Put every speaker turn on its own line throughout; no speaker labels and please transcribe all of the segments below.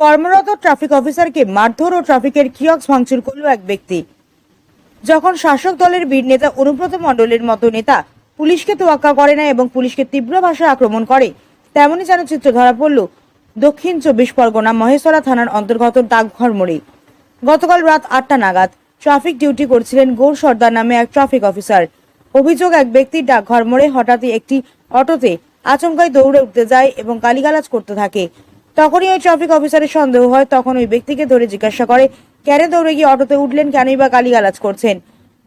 কর্মরত ট্রাফিক অফিসারকে মারধর ও ট্রাফিকের কিয়ক্স ভাঙচুর করল এক ব্যক্তি। যখন শাসক দলের বীর নেতা অনুব্রত মণ্ডলের মতো নেতা পুলিশকে তোয়াক্কা করে না এবং পুলিশকে তীব্র ভাষায় আক্রমণ করে, তেমনই যেন চিত্র ধরা পড়ল দক্ষিণ চব্বিশ পরগনা মহেশতলা থানার অন্তর্গত ডাকঘর মোড়ে। গতকাল রাত আটটা নাগাদ ট্রাফিক ডিউটি করছিলেন গৌর সর্দার নামে এক ট্রাফিক অফিসার অভিযোগ, এক ব্যক্তি ডাকঘর মোড়ে হঠাৎই একটি অটোতে আচমকায় দৌড়ে উঠতে যায় এবং গালিগালাজ করতে থাকে। তখনই ওই ট্রাফিক অফিসারের সন্দেহ হয়, তখন ওই ব্যক্তিকে ধরে জিজ্ঞাসা করে, কেন দৌড়ে গিয়ে অটোতে উঠলেন? কেনই বা গালিগালাজ করছেন?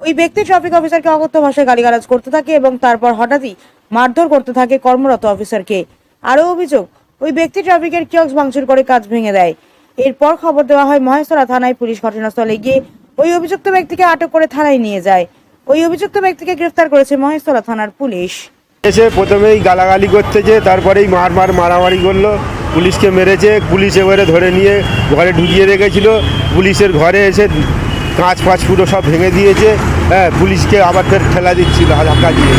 ওই ব্যক্তি ট্রাফিক অফিসারকে অকথ্য ভাষায় গালিগালাজ করতে থাকে এবং তারপর হঠাৎই মারধর করতে থাকে কর্মরত অফিসারকে আরও অভিযোগ, ওই ব্যক্তি ট্রাফিকের কিয়ক্স ভাঙচুর করে কাজ ভেঙে দেয়। এরপর খবর দেওয়া হয়, মহেশতলা থানায় পুলিশ ঘটনাস্থলে গিয়ে ওই অভিযুক্ত ব্যক্তিকে আটক করে থানায় নিয়ে যায়। ওই অভিযুক্ত ব্যক্তিকে গ্রেফতার করেছে মহেশতলা থানার পুলিশ।
এসে প্রথমেই গালাগালি করতেছে তারপরেই মার মার মারামারি করল। পুলিশকে মেরেছে, পুলিশ এবারে ধরে নিয়ে ঘরে ঢুকিয়ে রেখেছিল। পুলিশের ঘরে এসে কাঁচ ফাঁচ পুরো সব ভেঙে দিয়েছে। হ্যাঁ পুলিশকে আবার ফের ঠেলা দিচ্ছিল ধাক্কা দিয়ে।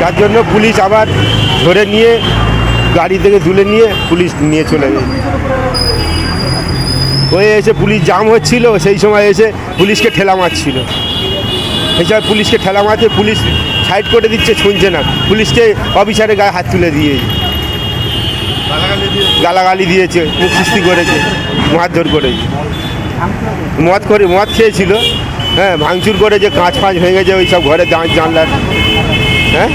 তার জন্য পুলিশ আবার ধরে নিয়ে গাড়ি থেকে তুলে নিয়ে পুলিশ নিয়ে চলে গেছে হয়ে এসে পুলিশ জাম হচ্ছিল, সেই সময় এসে পুলিশকে ঠেলা মারছিল। এসব পুলিশকে ঠেলা মারছে পুলিশ সাইড করে দিচ্ছে, শুনছে না। পুলিশকে অফিসারের গায়ে হাত তুলে দিয়ে। গালাগালি দিয়েছে মুখ সৃষ্টি করেছে, মারধর করেছে। মদ করে, মদ খেয়েছিল হ্যাঁ ভাঙচুর করে যে কাঁচ ফাঁচ ভেঙেছে, ওই সব ঘরে জানলার হ্যাঁ?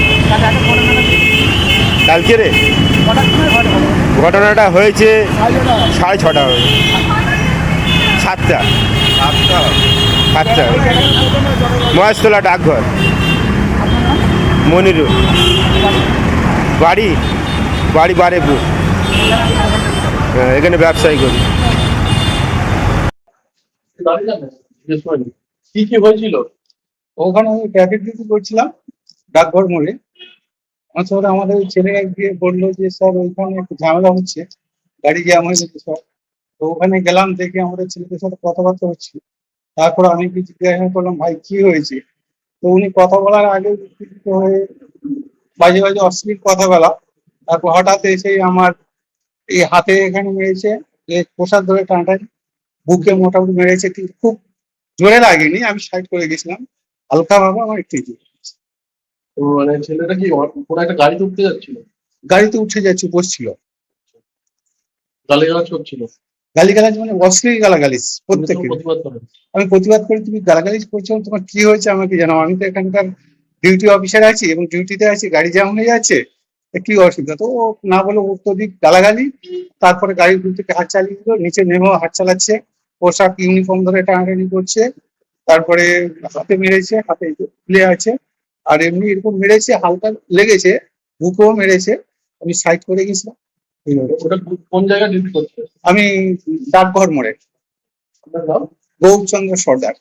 কালকে রে? ঘটনাটা হয়েছে সাড়ে ছটা হয়েছে সাতটা। সাতটা। মহেশতলা ডাকঘর। মনিরুল। বাড়ি? বাড়ি বারেপুর এখানে ব্যবসায়ী করি।
কি কি হয়েছিল?
ওখানে আমি ট্রাফিক ডিউটি করছিলাম ডাকঘর মোড়ে। আমার আমাদের ছেলে গিয়ে বলল যে, স্যার, ওইখানে একটু ঝামেলা হচ্ছে, গাড়ি জ্যাম হয়ে গেছে, স্যার। তো ওখানে গেলাম, দেখে আমাদের ছেলেদের সাথে কথাবার্তা হচ্ছে। তারপর আমি কি জিজ্ঞাসা করলাম, ভাই, কি হয়েছে? তো উনি কথা বলার আগে হয়ে বাজে বাজে অশ্লীল কথা বলা তারপর হঠাৎ এসে আমার এই হাতে এখানে মেরেছে প্রসাদ ধরে টানটানি বুকে মোটামুটি মেরেছে কিন্তু খুব জোরে লাগেনি আমি সাইড করে গেছিলাম। হালকা ভাবে আমার একটু।
তো মানে ছেলেটা কি কোনো একটা গাড়িতে উঠতে যাচ্ছিল?
গাড়িতে উঠে যাচ্ছে বসছিল।
গালিগালাজ করছিল?
গালিগালাজ মানে অশ্লীল গালাগালিজ প্রত্যেকে আমি প্রতিবাদ করি তুমি গালাগালিজ করছ তোমার কি হয়েছে আমাকে জানাও। আমি তো এখানকার ডিউটি অফিসার আছি এবং ডিউটিতে আছি গাড়ি জ্যাম হয়ে যাচ্ছে। কি অসুবিধা। তো ও না বলে অত্যধিক গালাগালি তারপরে গাড়ির দূর থেকে হাত চালিয়ে দিল নিচে নেমেও হাত চালাচ্ছে। পোশাক ইউনিফর্ম ধরে টানাটানি করছে তারপরে হাতে মেরেছে হাতে ফুলে আছে। আর এমনি এরকম মেরেছে হালকা লেগেছে বুকেও মেরেছে। আমি সাইড করে গেছিলাম।
ওটা কোন জায়গায়
আমি ডাকঘর মোড়ে। গৌরচন্দ্র সর্দার।